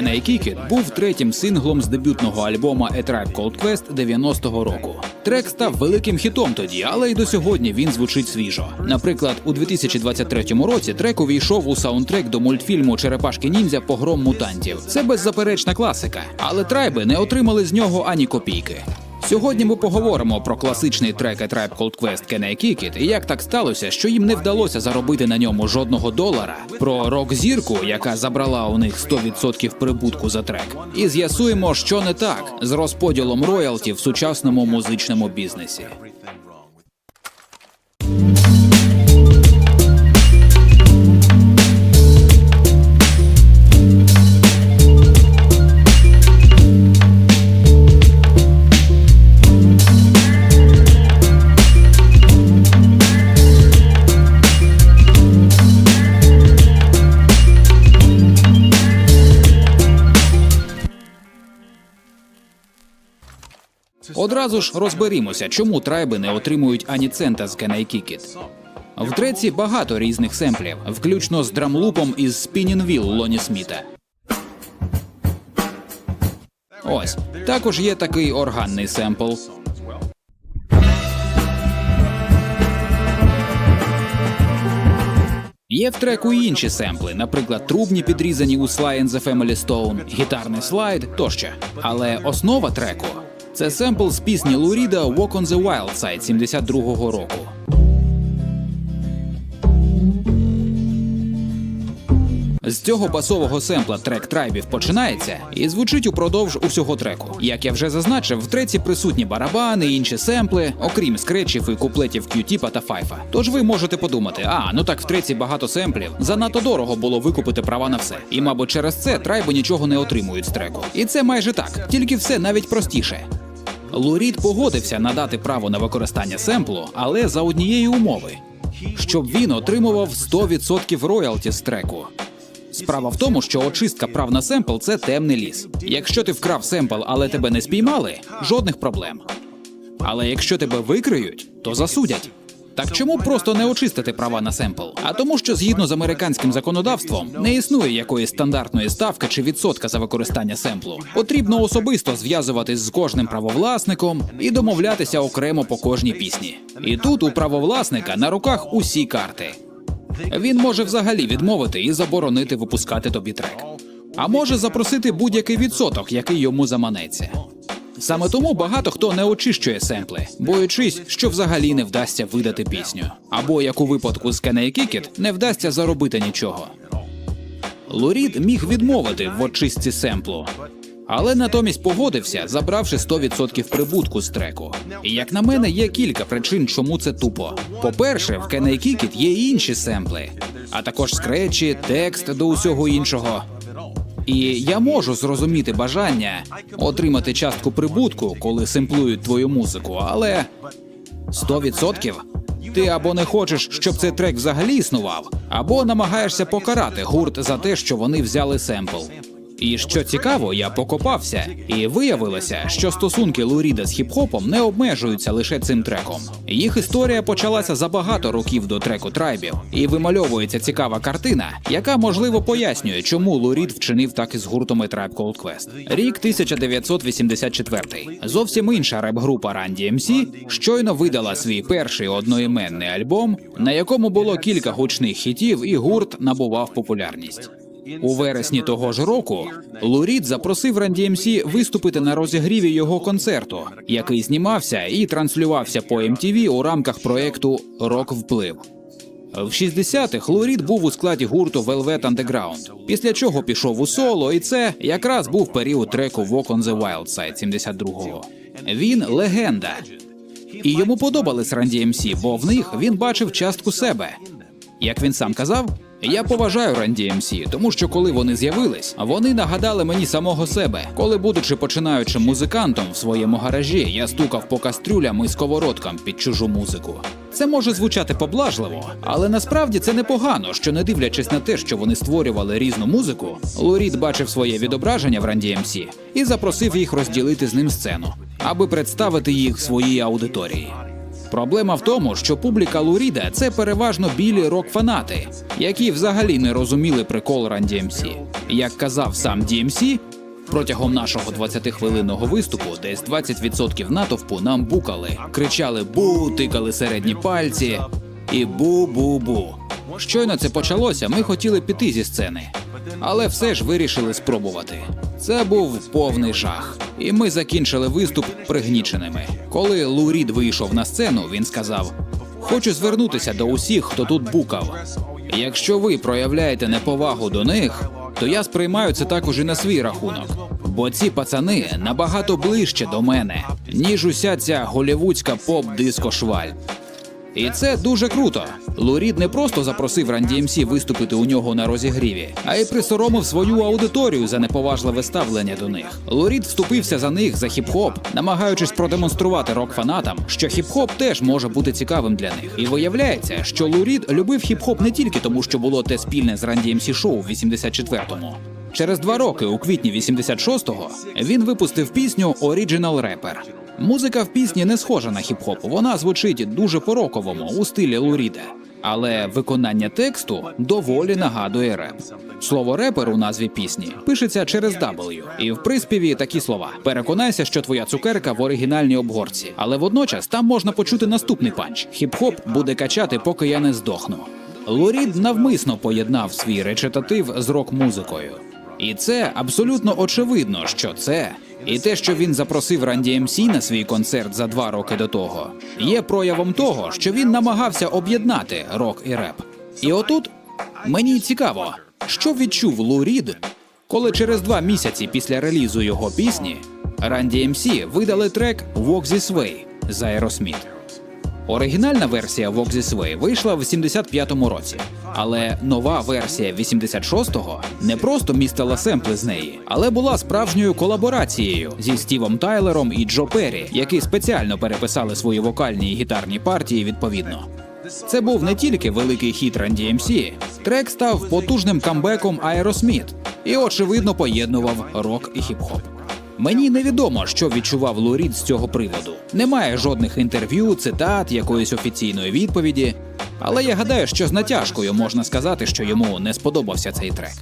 Can I Kick It був третім синглом з дебютного альбома A Tribe Called Quest 90-го року. Трек став великим хітом тоді, але й до сьогодні він звучить свіжо. Наприклад, у 2023 році трек увійшов у саундтрек до мультфільму Черепашки ніндзя Погром мутантів. Це беззаперечна класика, але трайби не отримали з нього ані копійки. Сьогодні ми поговоримо про класичний трек A Tribe Called Quest Can I Kick It і як так сталося, що їм не вдалося заробити на ньому жодного долара. Про рок-зірку, яка забрала у них 100% прибутку за трек. І з'ясуємо, що не так з розподілом роялті в сучасному музичному бізнесі. Одразу ж розберімося, чому трайби не отримують ані цента з It. В треці багато різних семплів, включно з драмлупом із Wheel Лоні Сміта. Ось також є такий органний семпл. Є в треку і інші семпли, наприклад, трубні підрізані у Sly and the Family Stone, гітарний слайд тощо. Але основа треку це семпл з пісні Луріда Walk on the Wild Side 72-го року. З цього басового семпла трек трайбів починається і звучить упродовж усього треку. Як я вже зазначив, в треці присутні барабани, інші семпли, окрім скретчів і куплетів К'ютіпа та Файфа. Тож ви можете подумати, а ну так в треці багато семплів. Занадто дорого було викупити права на все. І, мабуть, через це трайби нічого не отримують з треку. І це майже так, тільки все навіть простіше. Лурід погодився надати право на використання семплу, але за однієї умови, щоб він отримував 100% роялті з треку. Справа в тому, що очистка прав на семпл це темний ліс. Якщо ти вкрав семпл, але тебе не спіймали, жодних проблем. Але якщо тебе викриють, то засудять. Так чому просто не очистити права на семпл? А тому, що згідно з американським законодавством не існує якоїсь стандартної ставки чи відсотка за використання семплу. Потрібно особисто зв'язуватись з кожним правовласником і домовлятися окремо по кожній пісні. І тут у правовласника на руках усі карти. Він може взагалі відмовити і заборонити випускати тобі трек. А може запросити будь-який відсоток, який йому заманеться. Саме тому багато хто не очищує семпли, боючись, що взагалі не вдасться видати пісню. Або як у випадку з Kick It, не вдасться заробити нічого. Лурід міг відмовити в очистці семплу, але натомість погодився, забравши 100% прибутку з треку. І як на мене, є кілька причин, чому це тупо. По-перше, в Kick It є інші семпли, а також скретчі, текст до усього іншого. І я можу зрозуміти бажання отримати частку прибутку, коли симплують твою музику, але 100%? Ти або не хочеш, щоб цей трек взагалі існував, або намагаєшся покарати гурт за те, що вони взяли семпл. І що цікаво, я покопався, і виявилося, що стосунки Луріда з хіп-хопом не обмежуються лише цим треком. Їх історія почалася за багато років до треку трайбів, і вимальовується цікава картина, яка можливо пояснює, чому Лурід вчинив так із гуртом A Tribe Called Quest. Рік 1984. Зовсім інша реп-група Run DMC щойно видала свій перший одноіменний альбом, на якому було кілька гучних хітів, і гурт набував популярність. У вересні того ж року Лурід запросив Run DMC виступити на розігріві його концерту, який знімався і транслювався по MTV у рамках проекту Рок Вплив. В 60-х Лурід був у складі гурту Velvet Underground, після чого пішов у соло, і це якраз був період треку Walk on the Wild Side 72-го. Він легенда. І йому подобались Run DMC, бо в них він бачив частку себе. Як він сам казав, я поважаю Run DMC, тому що коли вони з'явились, вони нагадали мені самого себе. Коли, будучи починаючим музикантом в своєму гаражі, я стукав по кастрюлям і сковородкам під чужу музику. Це може звучати поблажливо, але насправді це непогано, що не дивлячись на те, що вони створювали різну музику, Лурід бачив своє відображення в Run DMC і запросив їх розділити з ним сцену, аби представити їх своїй аудиторії. Проблема в тому, що публіка Луріда це переважно білі рок-фанати, які взагалі не розуміли прикол Run. Як казав сам DMC, протягом нашого 20-хвилинного виступу десь 20% натовпу нам букали, кричали бу, тикали середні пальці і бу-бу-бу. Щойно це почалося, ми хотіли піти зі сцени, але все ж вирішили спробувати. Це був повний жах, і ми закінчили виступ пригніченими. Коли Лу Рід вийшов на сцену, він сказав: Хочу звернутися до усіх, хто тут букав. Якщо ви проявляєте неповагу до них, то я сприймаю це також і на свій рахунок. Бо ці пацани набагато ближче до мене, ніж уся ця голівудська поп-диско-шваль. І це дуже круто. Лурід не просто запросив Ран DMC виступити у нього на розігріві, а й присоромив свою аудиторію за неповажливе ставлення до них. Лурід вступився за них за хіп-хоп, намагаючись продемонструвати рок-фанатам, що хіп-хоп теж може бути цікавим для них. І виявляється, що Лурід любив хіп-хоп не тільки тому, що було те спільне з Ран DMC шоу в 84-му. Через два роки, у квітні 86-го, він випустив пісню Original Rapper. Музика в пісні не схожа на хіп-хоп, вона звучить дуже по-роковому у стилі Луріда. Але виконання тексту доволі нагадує реп. Слово репер у назві пісні пишеться через W. І в приспіві такі слова: переконайся, що твоя цукерка в оригінальній обгорці. Але водночас там можна почути наступний панч: хіп-хоп буде качати, поки я не здохну. Лурід навмисно поєднав свій речитатив з рок-музикою. І це абсолютно очевидно, що це і те, що він запросив Ранді МС на свій концерт за два роки до того, є проявом того, що він намагався об'єднати рок і реп. І отут мені цікаво, що відчув Лу Рід, коли через два місяці після релізу його пісні Ранді МС видали трек «Walk This Way» за Aerosmith. Оригінальна версія Walk This Way вийшла в 75-му році, але нова версія 86-го не просто містила семпли з неї, але була справжньою колаборацією зі Стівом Тайлером і Джо Перрі, які спеціально переписали свої вокальні і гітарні партії відповідно. Це був не тільки великий хіт Run DMC, трек став потужним камбеком Aerosmith і, очевидно, поєднував рок і хіп-хоп. Мені невідомо, що відчував Лурід з цього приводу. Немає жодних інтерв'ю, цитат, якоїсь офіційної відповіді. Але я гадаю, що з натяжкою можна сказати, що йому не сподобався цей трек.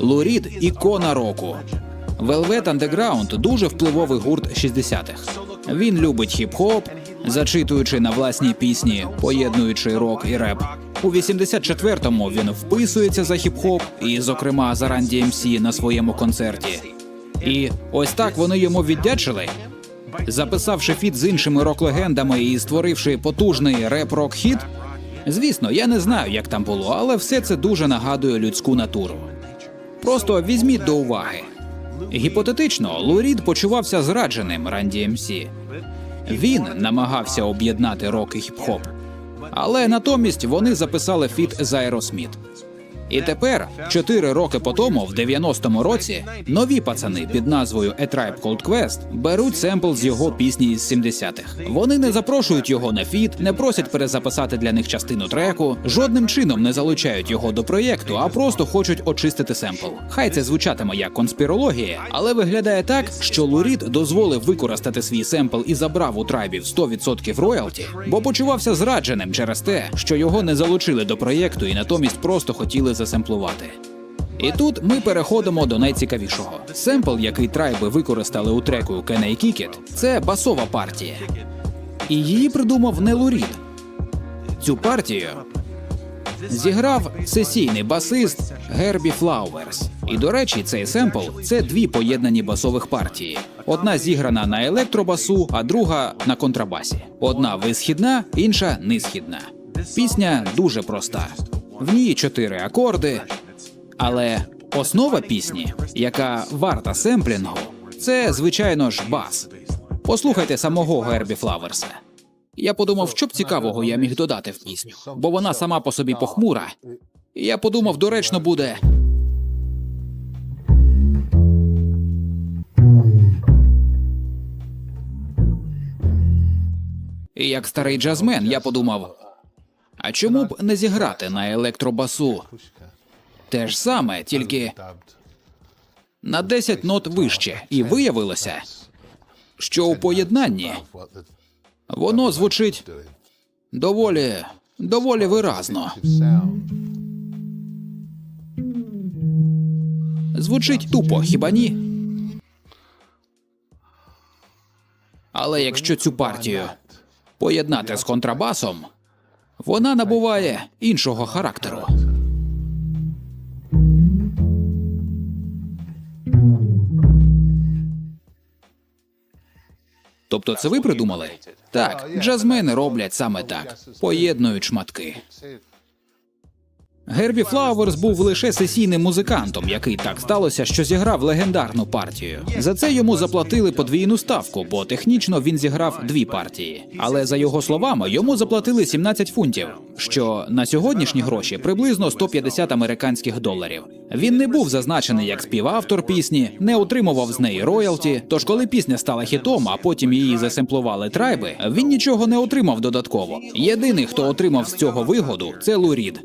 Лурід ікона року. Velvet Underground дуже впливовий гурт 60-х. Він любить хіп-хоп, зачитуючи на власні пісні, поєднуючи рок і реп. У 84-му він вписується за хіп-хоп, і, зокрема, за Run DMC на своєму концерті. І ось так вони йому віддячили, записавши фіт з іншими рок-легендами і створивши потужний реп-рок хіт. Звісно, я не знаю, як там було, але все це дуже нагадує людську натуру. Просто візьміть до уваги. Гіпотетично, Лурід почувався зрадженим Ранді МС. Він намагався об'єднати рок і хіп-хоп. Але натомість вони записали фіт з Aerosmith. І тепер, чотири роки по тому, в 90-му році, нові пацани під назвою A Tribe Called Quest беруть семпл з його пісні із 70-х. Вони не запрошують його на фіт, не просять перезаписати для них частину треку, жодним чином не залучають його до проєкту, а просто хочуть очистити семпл. Хай це звучатиме як конспірологія, але виглядає так, що Лурід дозволив використати свій семпл і забрав у трайбів 100% роялті, бо почувався зрадженим через те, що його не залучили до проєкту і натомість просто хотіли засемплувати. І тут ми переходимо до найцікавішого. Семпл, який трайби використали у треку Can I Kick It, це басова партія. І її придумав не Лурід. Цю партію зіграв сесійний басист Гербі Флауерс. І до речі, цей семпл це дві поєднані басових партії. Одна зіграна на електробасу, а друга на контрабасі. Одна висхідна, інша нисхідна. Пісня дуже проста. В ній чотири акорди, але основа пісні, яка варта семплінгу, це звичайно ж бас. Послухайте самого Гербі Флаверса. Я подумав, що б цікавого я міг додати в пісню, бо вона сама по собі похмура. Я подумав, доречно буде. Як старий джазмен, я подумав: а чому б не зіграти на електробасу? Те ж саме, тільки на 10 нот вище. І виявилося, що у поєднанні воно звучить доволі, доволі виразно. Звучить тупо, хіба ні? Але якщо цю партію поєднати з контрабасом, вона набуває іншого характеру. Тобто це ви придумали? Так, джазмени роблять саме так, поєднують шматки. Гербі Флауерс був лише сесійним музикантом, який так сталося, що зіграв легендарну партію. За це йому заплатили подвійну ставку, бо технічно він зіграв дві партії. Але за його словами, йому заплатили 17 фунтів, що на сьогоднішні гроші приблизно 150 американських доларів. Він не був зазначений як співавтор пісні, не отримував з неї роялті. Тож, коли пісня стала хітом, а потім її засемплували трайби, він нічого не отримав додатково. Єдиний, хто отримав з цього вигоду, це Лурід.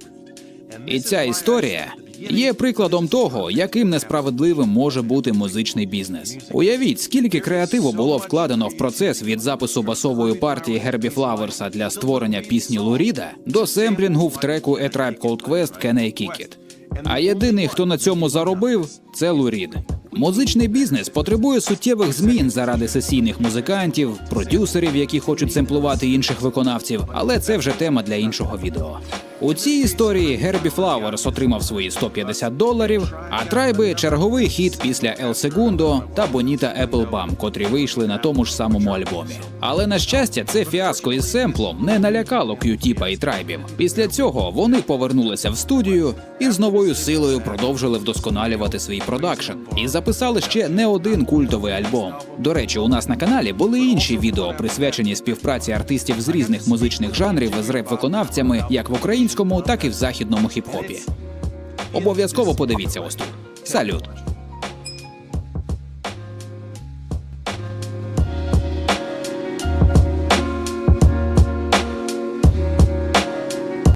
І ця історія є прикладом того, яким несправедливим може бути музичний бізнес. Уявіть, скільки креативу було вкладено в процес від запису басової партії Гербі Флаверса для створення пісні Луріда до семплінгу в треку A Tribe Called Quest Can I Kick It. А єдиний, хто на цьому заробив, це Лурід. Музичний бізнес потребує суттєвих змін заради сесійних музикантів, продюсерів, які хочуть семплувати інших виконавців, але це вже тема для іншого відео. У цій історії Гербі Флауерс отримав свої 150 доларів, а трайби черговий хіт після El Segundo та Боніта Applebaum, котрі вийшли на тому ж самому альбомі. Але на щастя, це фіаско із семплом не налякало К'ютіпа і трайбів. Після цього вони повернулися в студію і з новою силою продовжили вдосконалювати свій продакшн і записали ще не один культовий альбом. До речі, у нас на каналі були інші відео, присвячені співпраці артистів з різних музичних жанрів з реп-виконавцями, як в українському, так і в західному хіп-хопі. Обов'язково подивіться ось тут. Салют!